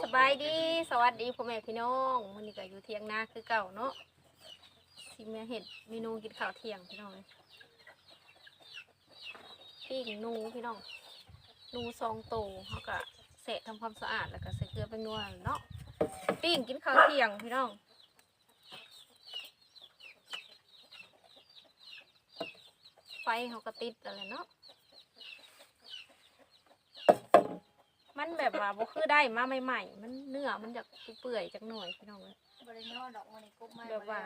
สบายดีสวัสดีพ่อแม่พี่น้องวันนี้ก็อยู่เที่ยงนาคือเก่าเนาะสิมาเห็ดเมนูกินข้าวเที่ยงพี่น้องปิ้งนูพี่น้องนูซองโตเขาก็เสะทำความสะอาดแล้วก็ใส่เกลือไปนัวเนาะปิ้งกินข้าวเที่ยงพี่น้องไฟเขาก็ติดอะไรเนาะ มันแบบว่าบ่คือได้มาใหม่ๆ มันเนื้อมันจะเปื่อยๆจักหน่อยพี่น้องเลยบริโนดอกมันกุ๊บไม่แบบว่า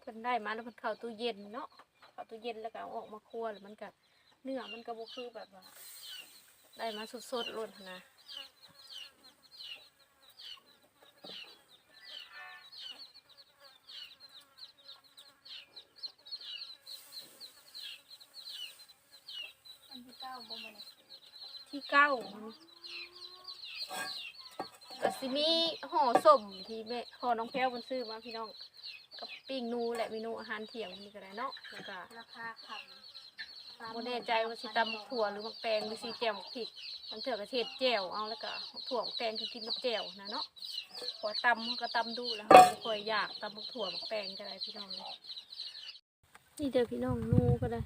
เพิ่นได้มาแล้วเพิ่นเข้าตู้เย็นเนาะเข้าตู้เย็นแล้วก็เอาออกมาคั่วแล้วมันก็เนื้อมันก็บ่คือแบบว่า ได้มาสดๆล้นหั้นนะ อันที่เก้าบ่มัน ที่ เก้าก็สิมีห่อสมที่แม่ห่อน้องแพ้วเพิ่นซื้อมาพี่น้องกับปิ้งนูและเมนูอาหารเที่ยงนี่ก็ได้เนาะแล้วก็ราคาคำโมแน่ใจว่าสิตำบักถั่วหรือบักแตงหรือสีแจ่วบักพริกมันเถื่อกระเทศแจ่วเอาแล้วก็บักถั่วบักแตงคือกินกับแจ่วนะเนาะพอตำก็ตำดูแล้วเราค่อยอยากตำบักถั่วบักแตงก็ได้พี่น้องเลยนี่เจอพี่น้องนูก็ได้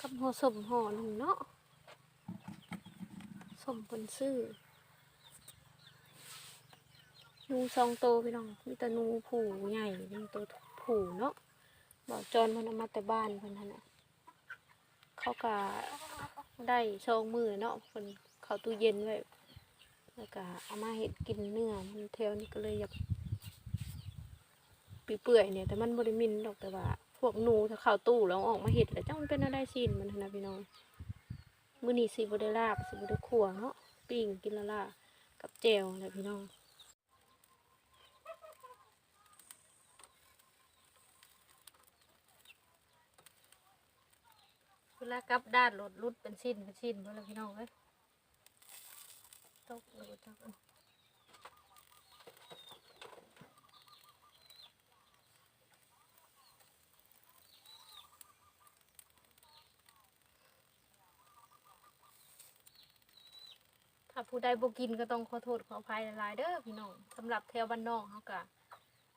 กับห่อสมห่อหนึ่งเนาะ สมคนซื้อนูซองโตพี่น้องมีแต่นูผูใหญ่มีตัวผูเนาะบอกจอนมันเอามาแต่บ้านเพิ่นท่นน่ะเขาก็ได้ชองมือเนาะคนเขาตู้เย็นไว้แล้วก็เอามาเห็ดกินเนื้อมันเทวนี่ก็เลยอยากเปื่อยๆเนี่ย แต่มันบริมินดอกแต่ว่า พวกนูถ้าเข้าตู้แล้วออกมาเห็ดแล้วจังมันเป็นอะไรซีนมันทันนะพี่น้อง มื้อนี้สิบ่ได้ลาบสิบ่ได้ขัวเนาะปิ้งกินละล่ะกับแจ่วแหละพี่น้องเวลากลับด้านรถรุดเป็นชิ้นเป็นชิ้นเพื่อนพี่น้องเอ้ยตกเลยจัก ผู้ใดบ่กินก็ต้องขอโทษขออภัยหลายๆเด้อพี่น้องสำหรับแถวบ้านนอกเขากะ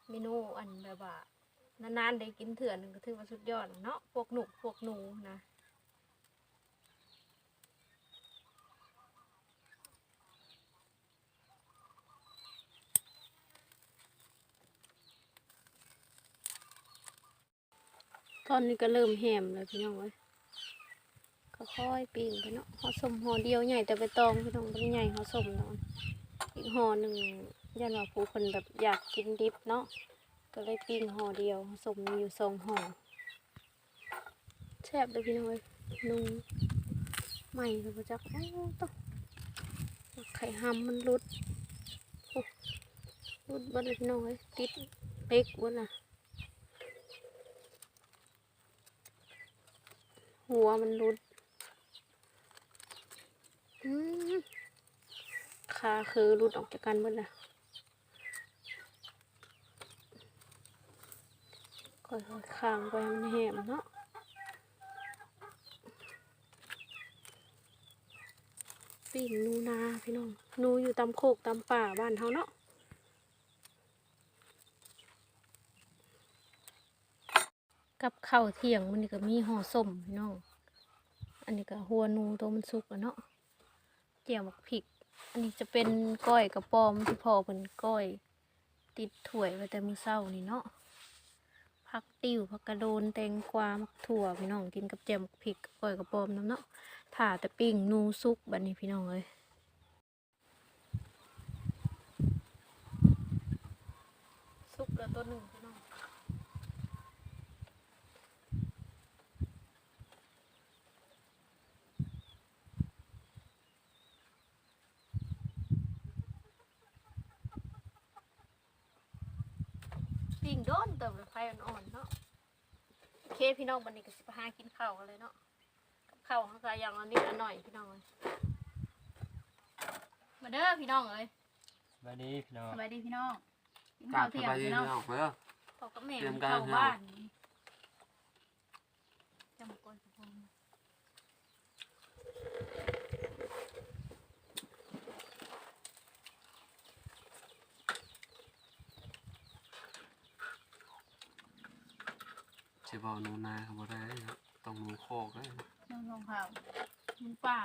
เมนูอันแบบว่านานๆได้กินเถื่อนก็ถือว่าสุดยอดเนาะพวกหนุกพวกหนูนะตอนนี้ก็เริ่มแหมแล้วพี่น้องเอ้ย ก็ค่อยปิ้งไปเนาะห่อสมห่อเดียวใหญ่แต่ไปตองพี่น้องมันใหญ่ห่อสมเนาะอีกห่อหนึ่งยันว่าผู้คนแบบอยากกินดิบเนาะก็เลยปิ้งห่อเดียวสมมีอยู่สองห่อแซ่บเลยพี่น้อยนุ่งใหม่เลยจักโอ้ต้องไข่ห้ำมันรุดโอ้รุดบดเลยพี่น้อยติดเล็กบดน่ะหัวมันรุด ขาคือรุดออกจากกันหมดนะค่อยๆข้างไปมันแหมเนาะปีนนูนาพี่น้องนูอยู่ตามโคกตามป่าบ้านเฮาเนาะกับข้าวเที่ยงมันนี่ก็มีห่อส้มพี่น้อง อันนี้ก็หัวนูตัวมันสุกแล้วเนาะ จียวหมักพริก อันนี้จะเป็นก้อยกระปอมที่พอเป็นก้อย ติดถ้วยไว้แต่มือเช้านี่เนาะผักติ้วผักกระโดนแตงกวามักถั่วพี่น้องกินกับเจียวหมักพริกก้อยกระปอมน้ำเนาะถ่าแต่ปิ้งนูสุกบัดนี้พี่น้องเอ้ยสุกแล้วตัวหนึ่ง ปิ้งโดนเติมไฟอ่อนๆเนาะโอเคพี่น้องวันนี้ก็สิไปหากินข้าวกันเลยเนาะกับข้าวของกาอย่างละนิดละหน่อยพี่น้องเลยมาเด้อพี่น้องเลยสวัสดีพี่น้องสบายดีพี่น้องกินกราข้าบวสเที่ยงบายดีพี่พี่น้องน้องเพื่อพ่อกับแม่เตรียมมีการข้าวให้บ้านจำก่อนสิผม สิบอกหนูนาเขาบ่ได้เนาะต้องหนูโคกเลยน้องน้องข่าวหมูป่า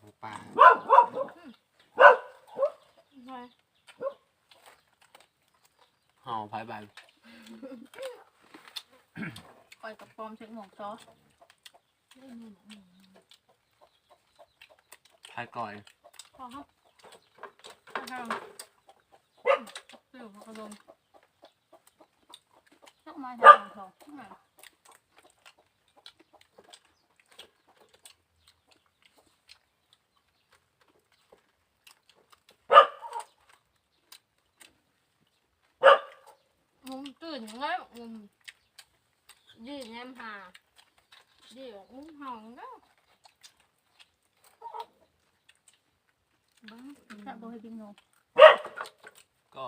หนูป่าใช่เห่าไผ่ใบก้อยกับปอมเช็คหมองซอสไผ่ก่อยพอครับข้าวเปรี้ยวกระดม สักไม้ทางหมองทองอะมุมตื่นยังไงมุมดีแนมหาดีออกมุมเห่าก็บ้าถ้าบ่ให้บินโนก็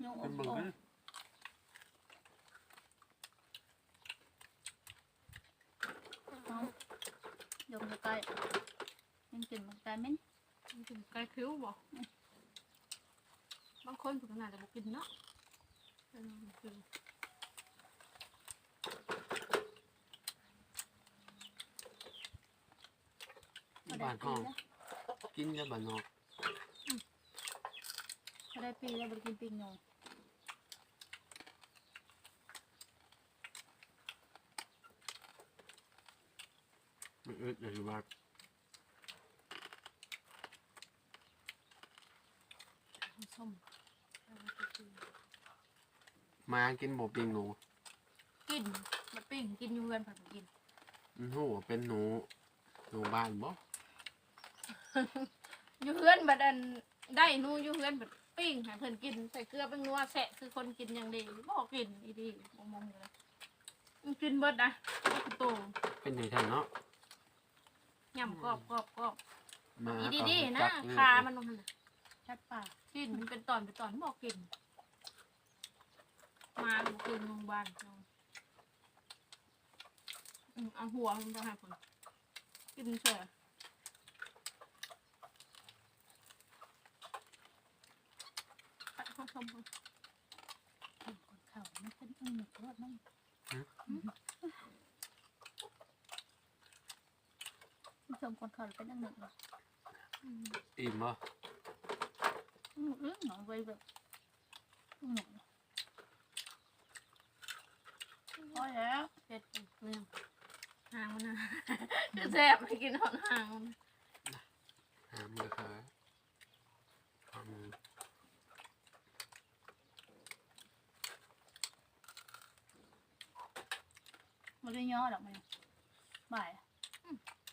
โยงอเป็อนกเบิ่ง ออก เด้อ เอา โยงใกล้ยังกินมันใกล้ไหมมันถึงไกลคิ้วบ่บางคนถึงขนาดจะบอกกินเนาะเออกินก็ได้บ้านปีห้องแล้วกินกับบ้านนอกก็ได้ปีแล้วบ่ได้กินปิงโนไม่อึดเลยว่าส้มมากินบ่ปิ้งหนูกินมาปิ้งกินอยู่เพื่อนผัดกินอือหูเป็นหนูหนูบ้านบ่อยู่เพื่อนบัดอันได้หนู่อยู่เพื่อนบัดปิ้งให้เพิ่นกินใส่เกลือเป็นนัวแสะคือคนกินอย่างดีบ่กินอีดีบ่มองเลยมันกินเบิดนะบ่โตเป็นจังซั่นเนาะ ย่ำกรอบกรอบกรอบมาอีก็ดีๆนะจักมือขามันลงหั่นน่ะชัดปากกินมันเป็นตอนเป็นตอนบ่กิน มาบ่กินโรงพยาบาลเอาอืมเอาหัวมันบ่ให้เพิ่นกินเฉยไปเข้าชมเพิ่นคนเข่าไม่เป็นอันหนึ่งรอดมั้ง ผู้ชมคนเข่าเป็นอันหนึ่งเหรออืมอิ่มบ่อืมอืมหนองไว้แบบหนุ่มพอแล้วเผ็ดอีกเรื่องหางมันนะจะแซ่บไปกินหอนหางมันหามือค่ะหามือมันได้ย่อดอกมันบ่ายอะ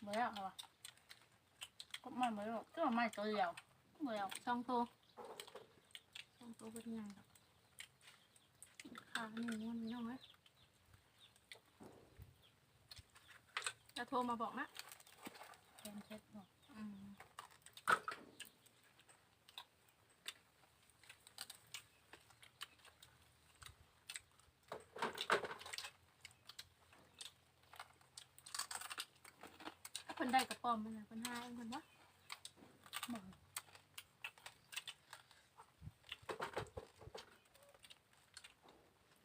อืมบ่ได้เอาวะก็ไม่บ่ได้หรอกก็ไม่ตัวเดียวบ่ได้เอาสองตัวสองตัวเป็นไงดอกขาหนึ่งมันน้อยจะโทรมาบอกนะแกงเช็ดบอก อืม คนได้กระป๋อมมันนะคนห้าเองคนวะบอก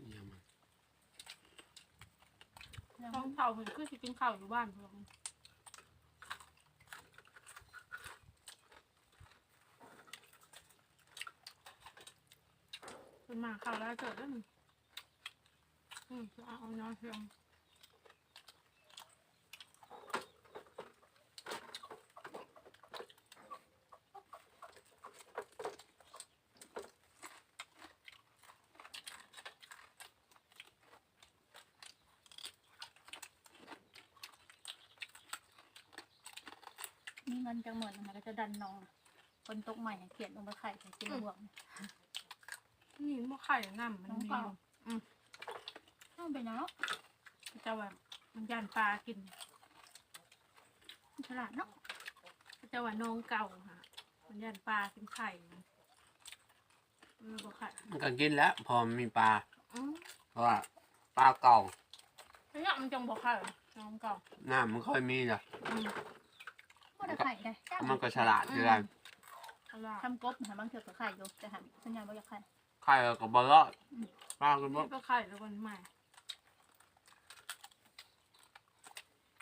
เยี่ยมมันแล้วท้องเผาเหมือนคือสิกินข้าวอยู่บ้านพวกนี้เป็นหมาข้าวแล้วเกิดแล้วนี่อืมจะเอาเอาน้อยเพียง มีเงินจังเหมือนมันก็จะดันน้อง คนตกใหม่ให้เขียนลงไปไข่ให้กินบวกเนี่ยนี่มันไข่น้ำมันน้องมีเปล่าอยู่ต้องเป็นยังเนาะจะว่ามันย่านปลากินฉลาดเนาะจะว่าน้องเก่าค่ะมันย่านปลากินไข่มันเออบอกไข่มันก็กินแล้ว พอมันมีปลา อืมเพราะว่าปลาเก่า แล้วเนี่ยมันจงบอกไข่น้องเก่า น้ำมันค่อยมีจ้ะอืม ก็ได้ไข่ได้จ้ามันก็ฉลาดคือกันเอาล่ะทำกบหาบางเถื่อกับไข่อยู่แต่หาสัญญาณว่าอยากไข่ไข่กับบอลลอดป้ากันบ่ก็ไข่แล้วคนใหม่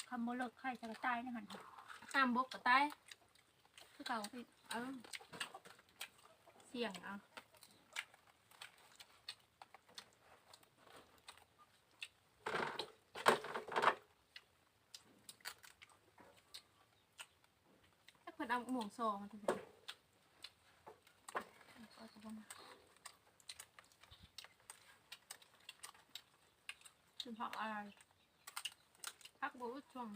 คำโบเลิกไข่จะกระจายนะหันตามบกกับใต้คือเก่าพี่เออเสี่ยงเอาถ้าเพิ่นเอาหมวงซองมาถึงก็จะประมาณเป็นผักอะไรผักบูช่วง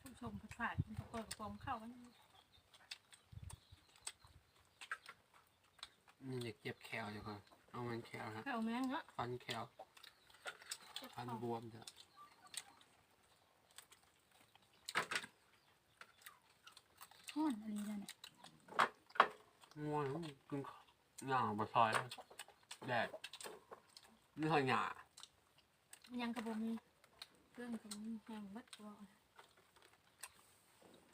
ผู้ชมผัดผัดมันก็เปิดกระโปรงเข้ากันนี่อยากเจ็บแขวอยู่ก่อนเอามันแขวฮะเข้าแมงเนาะฟันแขว เจ็บฟันคอบวมเถอะห้อนอะไรนั่นเนี่ยง่วงกินหย่างบะซอยแดดนี่ค่อยหยายังกระโปรงมีเครื่องกระโปรงมีแห้งเบัดตัว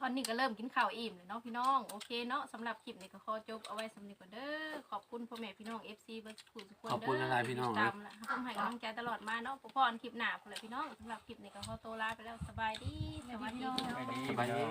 ตอนนี้ก็เริ่มกินข้าวอิ่มเลยเนาะพี่น้องโอเคเนาะสำหรับคลิปนี้ก็ขอจบเอาไว้สำหรับก่อนเด้อขอบคุณพ่อแม่พี่น้อง FC เบิร์ดทุกคนทุกคนขอบคุณอะไรพี่น้องตามละทำให้กำลังใจตลอดมาเนาะพอๆอันคลิปหน้าพุ่นแหละพี่น้องสำหรับคลิปนี้ก็ขอตัวลาไปแล้วสบายดีสวัสดีพี่น้องไปนี่